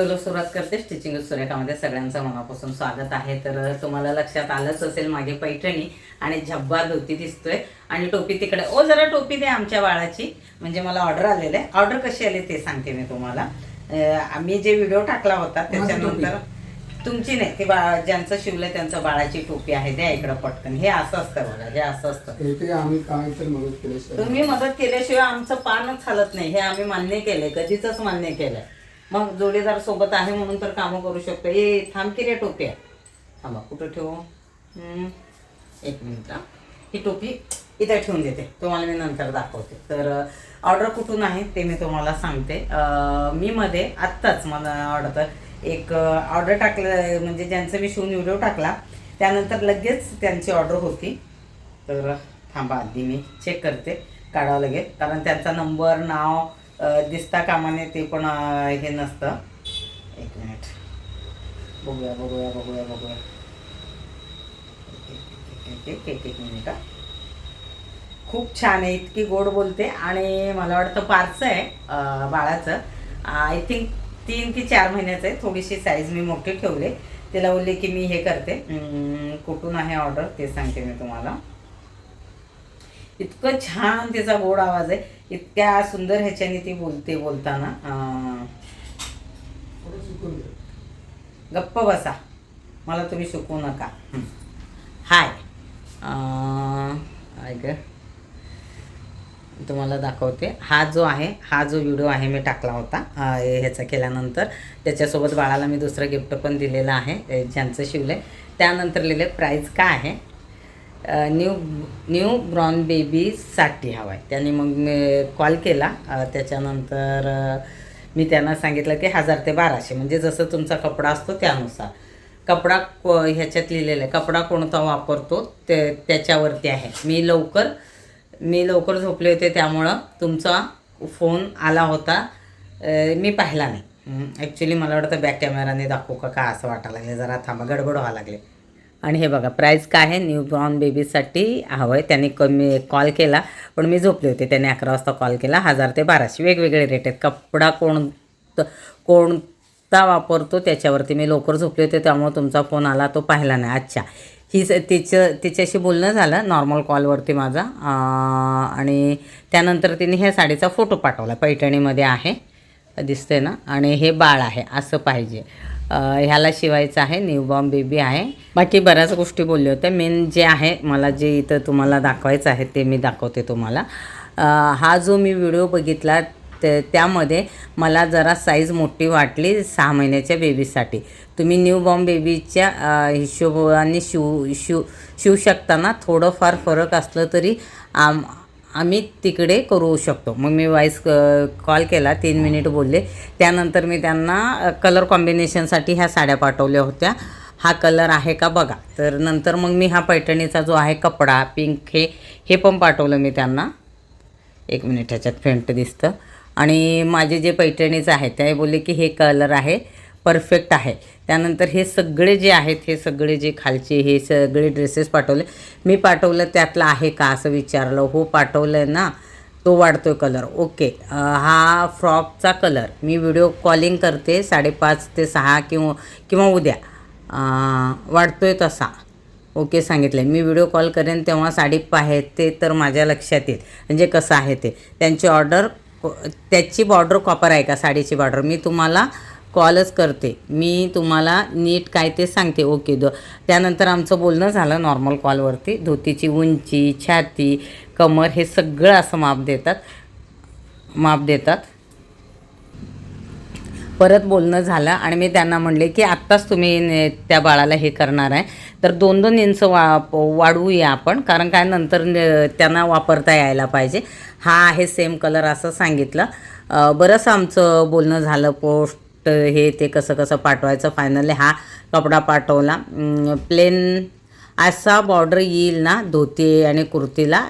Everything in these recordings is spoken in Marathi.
व्हिडिओला सुरुवात करते स्टिचिंग सुरेखामध्ये सगळ्यांचं मनापासून स्वागत आहे. तर तुम्हाला लक्षात आलंच असेल मागे पैठणी आणि झब्बा धोती दिसतोय. आणि टोपी तिकडे ओ जरा टोपी दे आमच्या बाळाची. म्हणजे मला ऑर्डर आलेलं आहे. ऑर्डर कशी आली ते सांगते मी तुम्हाला. आम्ही जे व्हिडिओ टाकला होता त्याच्यानंतर तुमची नाही ते बा ज्यांचं शिवलंय त्यांचं बाळाची टोपी आहे. द्या इकडं पटकन. हे असं असतं बघा हे असं असतं. तुम्ही मदत केल्याशिवाय आमचं पानच चालत नाही. हे आम्ही मान्य केलंय. कधीच मान्य केलंय. मग जोडीदार सोबत आहे म्हणून तर कामं करू शकतो. ए थांब की रे टोपी आहे थांबा कुठं ठेवू? एक मिनिट हा. ही टोपी इथे ठेवून देते. तुम्हाला मी नंतर दाखवते. तर ऑर्डर कुठून आहे ते मी तुम्हाला सांगते. मी मध्ये आत्ताच मला ऑर्डर एक ऑर्डर टाकलं म्हणजे ज्यांचं मी शिवून व्हिडिओ टाकला त्यानंतर लगेच त्यांची ऑर्डर होती. तर थांबा आधी मी चेक करते. काढावं लागेल. कारण त्यांचा नंबर नाव दिसता कामाने ते पण हे नसतं. एक मिनिट. बघूया बघूया बघूया बघूया. एक एक एक एक मिनिट हा. खूप छान आहे इतकी गोड बोलते आणि मला वाटतं पारचं आहे बाळाचं. आय थिंक तीन की चार महिन्याचं आहे थोडीशी साईज मी मोठी ठेवले. तिला बोलले की मी हे करते. कुठून आहे ऑर्डर ते सांगते मी तुम्हाला. इतकं छान तिचा गोड आवाज आहे. इतक्या सुंदर ह्याच्याने ती बोलते बोलताना. गप्प बसा. मला तुम्ही शिकवू नका. हाय. ऐक तुम्हाला दाखवते. हा जो आहे हा जो व्हिडिओ आहे मी टाकला होता ह्याचा केल्यानंतर. त्याच्यासोबत बाळाला मी दुसरं गिफ्ट पण दिलेलं आहे. ज्यांचं शिवलं आहे त्यानंतर लिहिले प्राईज काय आहे? न्यू न्यू ब्रॉन बेबीसाठी हवा आहे त्यांनी मग मी कॉल केला. त्याच्यानंतर मी त्यांना सांगितलं की हजार ते बाराशे. म्हणजे जसं तुमचा कपडा असतो त्यानुसार. कपडा को ह्याच्यात लिहिलेला आहे. कपडा कोणता वापरतो ते त्याच्यावरती आहे. मी लवकर मी लवकर झोपले होते त्यामुळं तुमचा फोन आला होता. मी पाहिला नाही. ॲक्च्युली मला वाटतं बॅक कॅमेराने दाखवू का का असं वाटायला लागले जरा थांबा गडबड व्हायला लागले. आणि हे बघा प्राईस काय आहे? न्यू ब्रॉन बेबीसाठी हवं आहे त्यांनी कमी कॉल केला पण मी झोपले होते. त्याने अकरा वाजता कॉल केला. हजार ते बाराशे वेगवेगळे रेट आहेत. कपडा कोण कोणता वापरतो त्याच्यावरती मी लवकर झोपले होते. त्यामुळे तुमचा फोन आला तो पाहिला नाही. अच्छा. ही तिचं तिच्याशी बोलणं झालं नॉर्मल कॉलवरती माझा. आणि त्यानंतर तिने ह्या साडीचा फोटो पाठवला. पैठणीमध्ये आहे. दिसते ना? आणि हे बाळ आहे. असं पाहिजे. ह्याला शिवायचं आहे न्यूबॉर्न बेबी आहे. बाकी बऱ्याच गोष्टी बोलल्या होत्या मेन जे आहे मला जे इथं तुम्हाला दाखवायचं आहे ते मी दाखवते तुम्हाला. हा जो मी व्हिडिओ बघितला ते त्यामध्ये मला जरा साईज मोठी वाटली सहा महिन्याच्या बेबीसाठी तुम्ही न्यूबॉर्न बेबीच्या हिशोबाने शिव शिव शिवू शकताना थोडंफार फरक असलं तरी आम आम्ही तिकडे करू शकतो. मग मी वॉईस कॉल केला तीन मिनिट बोलले. त्यानंतर मी त्यांना कलर कॉम्बिनेशनसाठी ह्या साड्या पाठवल्या होत्या. हा कलर आहे का बघा. तर नंतर मग मी हा पैठणीचा जो आहे कपडा पिंक हे हे पण पाठवलं मी त्यांना. एक मिनिट ह्याच्यात फेंट दिसतं. आणि माझे जे पैठणीचं आहे ते बोलले की हे कलर आहे. परफेक्ट आहे. त्यानंतर हे सगळे जे आहेत हे सगळे जे खालचे हे सगळे ड्रेसेस पाठवले. मी पाठवलं त्यातलं आहे का असं विचारलं. हो पाठवलं आहे ना. तो वाढतोय कलर. ओके. हा फ्रॉकचा कलर. मी व्हिडिओ कॉलिंग करते साडेपाच ते सहा किंवा किंवा उद्या. वाढतो वाढतोय तसा. ओके सांगितलं मी व्हिडिओ कॉल करेन तेव्हा साडी पाहते तर माझ्या लक्षात येईल. म्हणजे कसं आहे ते. त्यांची ऑर्डर त्याची बॉर्डर कॉपर आहे का? साडीची बॉर्डर. मी तुम्हाला कॉलच करते. मी तुम्हाला नीट काय ते सांगते. ओके द. त्यानंतर आमचं बोलणं झालं नॉर्मल कॉलवरती धोतीची उंची छाती कमर हे सगळं असं माप देतात. माप देतात. परत बोलणं झालं आणि मी त्यांना म्हणले की आत्ताच तुम्ही ने- त्या बाळाला हे करणार आहे. तर दोन दोन इंच वा वाढवूया आपण. कारण काय नंतर न- त्यांना वापरता यायला पाहिजे. हा आहे सेम कलर असं सांगितलं. बरंच आमचं बोलणं झालं. पोस्ट हे ते कसं कसं पाठवायचं? फायनली हा कपडा पाठवला. प्लेन असा बॉर्डर येईल ना धोती आणि कुर्तीला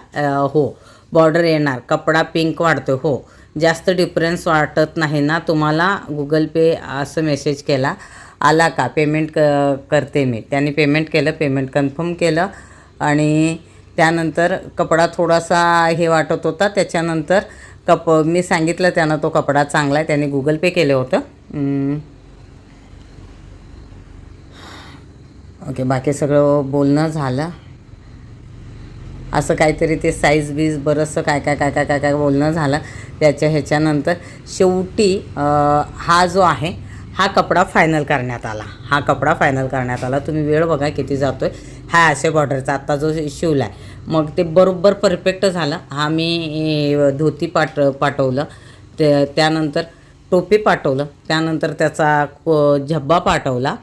हो बॉर्डर येणार. कपडा पिंक वाढतो हो. जास्त डिफरन्स वाटत नाही ना. तुम्हाला गुगल पे असं मेसेज केला. आला का? पेमेंट क करते मी. त्यांनी पेमेंट केलं पेमेंट कन्फर्म केलं. आणि त्यानंतर कपडा थोडासा हे वाटत होता. त्याच्यानंतर कप मी सांगितलं त्यानं तो कपडा चांगला आहे. त्याने गुगल पे केलं होतं. ओके बाकी सगळं बोलणं झालं. असं काहीतरी ते साईज बीज बरंचसं काय काय काय काय काय काय बोलणं झालं. त्याच्या ह्याच्यानंतर शेवटी हा जो आहे हा कपडा फायनल करण्यात आला. हा कपडा फायनल करण्यात आला. तुम्ही वेळ बघा किती जातो आहे हा असे बॉर्डरचा आत्ता जो शिवला आहे. मग ते बरोबर परफेक्ट झालं. हा मी धोती पाठ पाठवलं. ते त्यानंतर टोपी पाठवलं. त्यानंतर त्याचा झब्बा पाठवला.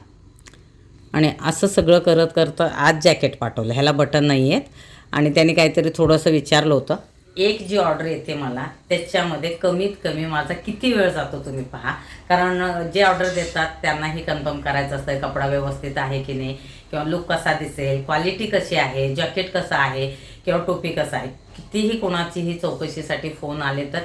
आणि असं सगळं करत करतं आज जॅकेट पाठवलं. ह्याला बटन नाही आहेत. आणि त्याने काहीतरी थोडंसं विचारलं होतं. एक जी ऑर्डर येते मला त्याच्यामध्ये कमीत कमी माझा किती वेळ जातो तुम्ही पहा. कारण जे ऑर्डर देतात त्यांनाही कन्फर्म करायचं असतं कपडा व्यवस्थित आहे की नाही किंवा लुक कसा दिसेल क्वालिटी कशी आहे जॅकेट कसं आहे किंवा टोपी कसं आहे. कितीही कोणाचीही चौकशीसाठी फोन आले तर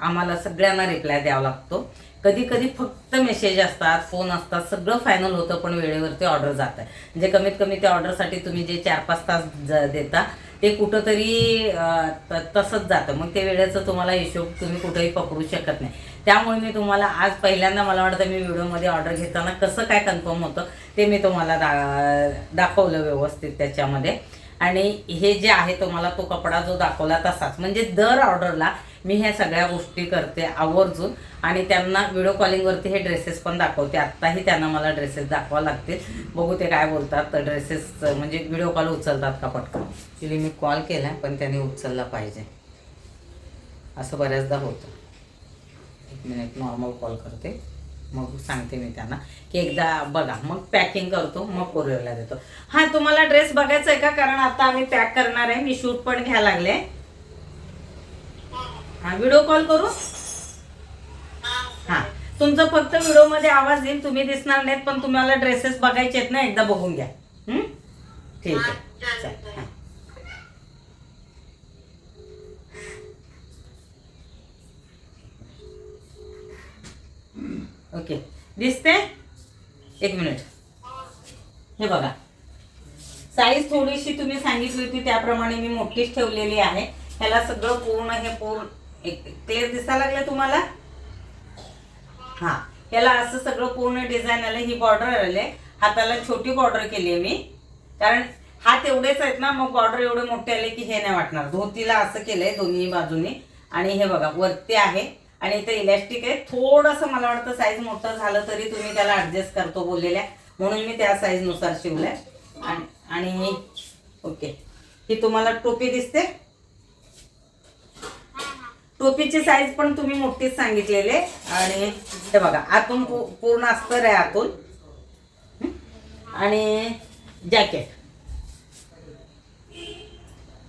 आम्हाला सगळ्यांना रिप्लाय द्यावा लागतो. कधी कधी फक्त मेसेज असतात फोन असतात सगळं फायनल होतं पण वेळेवरती ऑर्डर जात. आहे म्हणजे कमीत कमी त्या ऑर्डरसाठी तुम्ही जे चार पाच तास ज देता ते कुठंतरी त- तसंच जातं. मग ते वेळेचं तुम्हाला हिशोब तुम्ही कुठेही पकडू शकत नाही. त्यामुळे मी तुम्हाला आज पहिल्यांदा मला वाटतं मी व्हिडिओमध्ये ऑर्डर घेताना कसं काय कन्फर्म होतं ते मी तुम्हाला दा दाखवलं व्यवस्थित त्याच्यामध्ये. आणि हे जे आहे तुम्हाला तो कपडा जो दाखवला तसाच. म्हणजे दर ऑर्डरला मी ह्या सगळ्या गोष्टी करते आवर्जून. आणि त्यांना व्हिडिओ कॉलिंगवरती हे ड्रेसेस पण दाखवते. आत्ताही त्यांना मला ड्रेसेस दाखवा लागतील. बघू ते काय बोलतात. तर ड्रेसेस म्हणजे व्हिडिओ कॉल उचलतात का पटकन? ॲक्च्युली मी कॉल केला पण त्याने उचलला पाहिजे. असं बऱ्याचदा होतं. एक मिनिट नॉर्मल कॉल करते. मग सांगते मी त्यांना की एकदा बघा मग पॅकिंग करतो मग कोरिअरला देतो. हां तुम्हाला ड्रेस बघायचा आहे का? कारण आता आम्ही पॅक करणार आहे. मी शूट पण घ्यायला लागले. हां व्हिडिओ कॉल करू? हां. तुमचं फक्त व्हिडिओमध्ये आवाज येईल. तुम्ही दिसणार नाहीत पण तुम्हाला ड्रेसेस बघायचे आहेत ना एकदा बघून घ्या. ठीक आहे. चल ओके. दिसते? एक मिनिट. हे बघा. साईज थोडीशी तुम्ही सांगितली होती त्याप्रमाणे मी मोठीच ठेवलेली आहे. ह्याला सगळं पूर्ण हे पूर्ण एक क्लिअर दिसायला लागलं तुम्हाला? हा. ह्याला असं सगळं पूर्ण डिझाईन आलं ही बॉर्डर आले हाताला छोटी बॉर्डर केली आहे मी. कारण हात एवढेच आहेत ना मग बॉर्डर एवढे मोठे आले की हे नाही वाटणार. धोतीला असं केलंय दोन्ही बाजूनी. आणि हे बघा वरती आहे. आणि ते इलॅस्टिक आहे. थोडंसं मला वाटतं साईज मोठं झालं तरी तुम्ही त्याला ॲडजस्ट करतो बोललेल्या. म्हणून मी त्या साईजनुसार शिवलंय. आणि आणि ओके ही तुम्हाला टोपी दिसते. टोपीची साईज पण तुम्ही मोठीच सांगितलेले. आणि हे बघा आतून पूर्ण अस्तर आहे आतून. आणि जॅकेट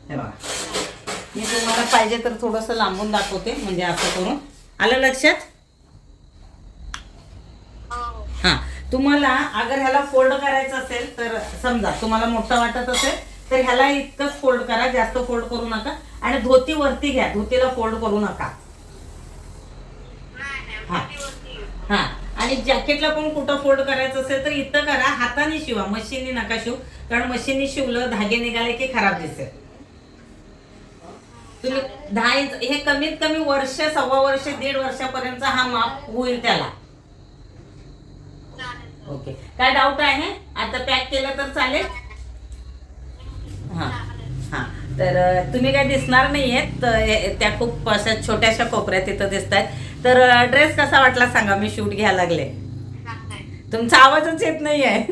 हे बघा. मी तुम्हाला पाहिजे तर थोडंसं लांबून दाखवते म्हणजे असं करून. आलं लक्षात? हां. तुम्हाला अगर ह्याला फोल्ड करायचं असेल तर समजा तुम्हाला मोठं वाटत असेल तर ह्याला इतकंच फोल्ड करा जास्त फोल्ड करू नका. आणि धोती वरती घ्या धोतीला फोल्ड करू नका. हां. हां. आणि जॅकेटला पण कुठं फोल्ड करायचं असेल तर इथं करा हाताने शिवा मशीनने नका शिव कारण मशीनने शिवलं धागे निघाले की खराब दिसेल. तुम्ही दहा इंच हे कमीत कमी वर्ष सव्वा वर्ष दीड वर्षापर्यंत हा माप होईल त्याला. ओके. काय डाऊट आहे? आता पॅक केलं तर चालेल? हां. हां. तर तुम्ही काय दिसणार नाही आहेत त्या खूप अशा छोट्याशा कोपऱ्यात तिथं दिसत आहेत तर ड्रेस कसा वाटला सांगा? मी शूट घ्यायला लागले. तुमचा आवाजच येत नाही आहे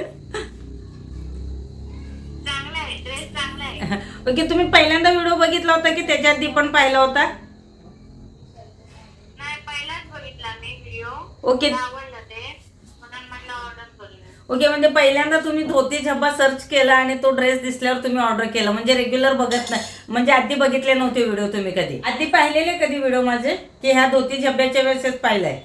ओके तुम्ही पहिल्यांदा व्हिडिओ बघितला होता की त्याच्या आधी पण पाहिला होता? नाही पहिलाच बघितला मी व्हिडिओ ओके. ओके म्हणजे पहिल्यांदा तुम्ही धोती झब्बा सर्च केला आणि तो ड्रेस दिसल्यावर तुम्ही ऑर्डर केला. म्हणजे रेग्युलर बघत नाही. म्हणजे आधी बघितले नव्हते व्हिडिओ तुम्ही कधी. आधी पाहिलेले कधी व्हिडिओ माझे? की ह्या धोती झब्याच्या वेळेसच पाहिलाय?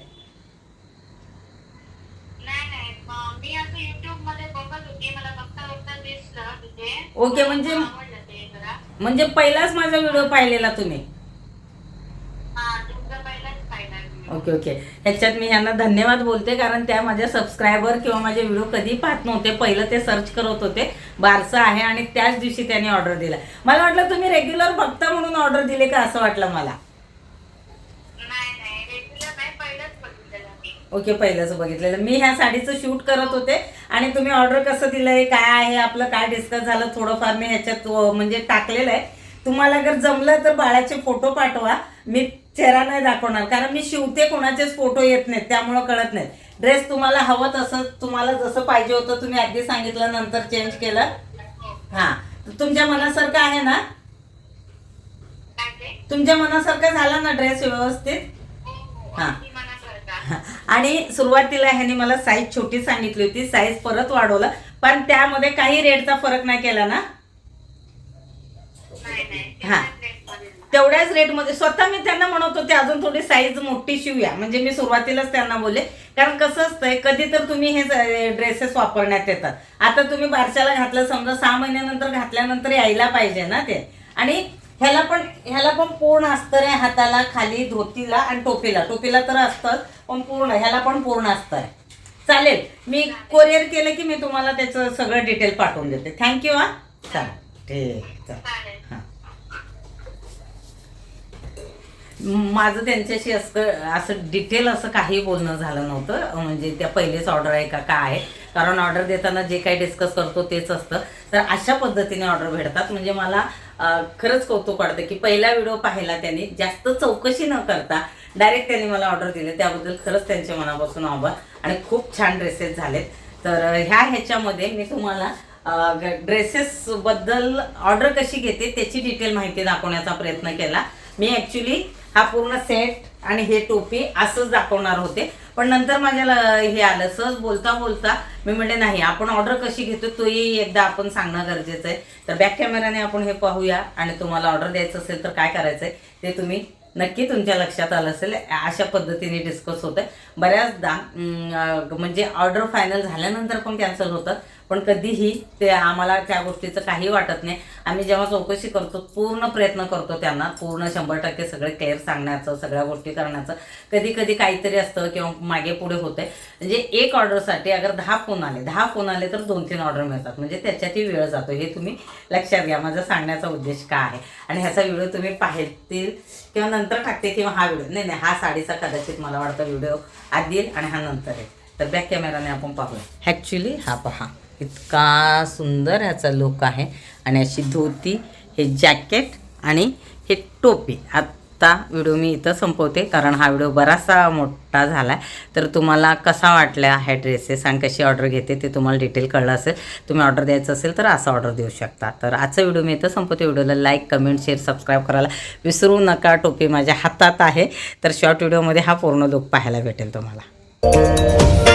नाही नाही. म- मी असं युट्यूबमध्ये बघत होती. मला बघता बघता दिसलं तिथे. ओके, म्हणजे- मला आवडलं ते जरा म्हणजे पहिलाच माझा व्हिडिओ पाहिलेला तुम्ही? हा ओके ओके. ह्याच्यात मी ह्यांना धन्यवाद बोलते कारण त्या माझ्या सबस्क्रायबर किंवा माझे व्हिडिओ कधी पाहत नव्हते. पहिलं ते सर्च करत होते. बारसं आहे आणि त्याच दिवशी त्यांनी ऑर्डर दिला. मला वाटलं तुम्ही रेग्युलर बघता म्हणून ऑर्डर दिले का असं वाटलं मला? ओके पहिलंच बघितलेलं. मी ह्या साडीचं शूट करत होते आणि तुम्ही ऑर्डर कसं दिलंय काय आहे आपलं काय डिस्कस झालं थोडंफार मी ह्याच्यात म्हणजे टाकलेलं आहे. तुम्हाला जर जमलं तर बाळाचे फोटो पाठवा. मी चेहरा नाही दाखवणार कारण मी शिवते कोणाचेच फोटो येत नाहीत त्यामुळं कळत नाहीत. ड्रेस तुम्हाला हवं तसं तुम्हाला जसं पाहिजे होतं तुम्ही आधी सांगितलं नंतर चेंज केलं. हां तुमच्या मनासारखं आहे ना? तुमच्या मनासारखं झाला ना ड्रेस व्यवस्थित? हो हो हा. अगदी मनासारखा आणि सुरुवातीला ह्याने मला साईज छोटी सांगितली होती साईज परत वाढवलं पण त्यामध्ये काही रेटचा फरक नाही केला ना? हा. तेवढ्याच रेटमध्ये स्वतः मी त्यांना म्हणत होते अजून थोडी साईज मोठी शिवूया. म्हणजे मी सुरुवातीलाच त्यांना बोलले कारण कसं असतंय कधी तर तुम्ही हे ड्रेसेस वापरण्यात येतात. आता तुम्ही बारशाला घातलं समजा सहा महिन्यानंतर घातल्यानंतर यायला पाहिजे ना ते. आणि ह्याला पण ह्याला पण पूर्ण अस्तर आहे हाताला खाली धोतीला आणि टोपीला. टोपीला तर असतं पण पूर्ण ह्याला पण पूर्ण अस्तर आहे. चालेल. मी कोरिअर केलं की मी तुम्हाला त्याचं सगळं डिटेल पाठवून देते. थँक्यू हा. चालेल. ठीक चालेल. हां. माझं त्यांच्याशी असं असं डिटेल असं काही बोलणं झालं नव्हतं. म्हणजे त्या पहिलेच ऑर्डर आहे का काय आहे. कारण ऑर्डर देताना जे काही डिस्कस करतो तेच असतं. तर अशा पद्धतीने ऑर्डर भेटतात. म्हणजे मला खरंच कौतुक वाटतं की पहिला व्हिडिओ पाहिला त्यांनी जास्त चौकशी न करता डायरेक्ट त्यांनी मला ऑर्डर दिले. त्याबद्दल खरंच त्यांच्या मनापासून आभार आणि खूप छान ड्रेसेस झालेत. तर ह्या ह्याच्यामध्ये मी तुम्हाला ड्रेसेसबद्दल ऑर्डर कशी घेते त्याची डिटेल माहिती दाखवण्याचा प्रयत्न केला. मी ॲक्च्युली हा पूर्ण सेट आणि हे टोपी असंच दाखवणार होते. पण नंतर माझ्या ल- हे आलं. सहज बोलता बोलता मी म्हणले नाही आपण ऑर्डर कशी घेतो तोही एकदा आपण सांगणं गरजेचं आहे. तर बॅक कॅमेराने आपण हे पाहूया आणि तुम्हाला ऑर्डर द्यायचं असेल तर काय करायचं आहे ते तुम्ही नक्की तुमच्या लक्षात आलं असेल. अशा पद्धतीने डिस्कस होतं बऱ्याचदा म्हणजे ऑर्डर फायनल झाल्यानंतर पण कॅन्सल होतं. पण कधीही ते आम्हाला त्या गोष्टीचं काही वाटत नाही. आम्ही जेव्हा चौकशी करतो पूर्ण प्रयत्न करतो त्यांना पूर्ण शंभर टक्के सगळे क्लिअर सांगण्याचं सगळ्या गोष्टी करण्याचं. कधी कधी काहीतरी असतं किंवा मागे पुढे होतंय. म्हणजे एक ऑर्डरसाठी अगर दहा फोन आले दहा फोन आले तर दोन तीन ऑर्डर मिळतात. म्हणजे त्याच्यातही वेळ जातो. हे तुम्ही लक्षात घ्या. माझा सांगण्याचा उद्देश काय आहे? आणि ह्याचा व्हिडिओ तुम्ही पाहतील किंवा नंतर टाकते किंवा हा व्हिडिओ. नाही नाही हा साडीचा कदाचित मला वाटतं व्हिडिओ आधी येईल आणि हा नंतर आहे तर बॅक कॅमेराने आपण पाहूया. ॲक्च्युली हा पहा. इतका सुंदर ह्याचा लुक आहे. आणि अशी धोती हे जॅकेट आणि हे टोपी. आत्ता व्हिडिओ मी इथं संपवते कारण हा व्हिडिओ बराचसा मोठा झाला आहे तर तुम्हाला कसा वाटला ह्या ड्रेसेस आणि कशी ऑर्डर घेते ते तुम्हाला डिटेल कळलं असेल. तुम्ही ऑर्डर द्यायचं असेल तर असं ऑर्डर देऊ शकता. तर आजचा व्हिडिओ मी इथं संपवते. व्हिडिओला लाईक कमेंट शेअर सबस्क्राईब करायला विसरू नका. टोपी माझ्या हातात आहे. तर शॉर्ट व्हिडिओमध्ये हा पूर्ण लुक पाहायला भेटेल तुम्हाला.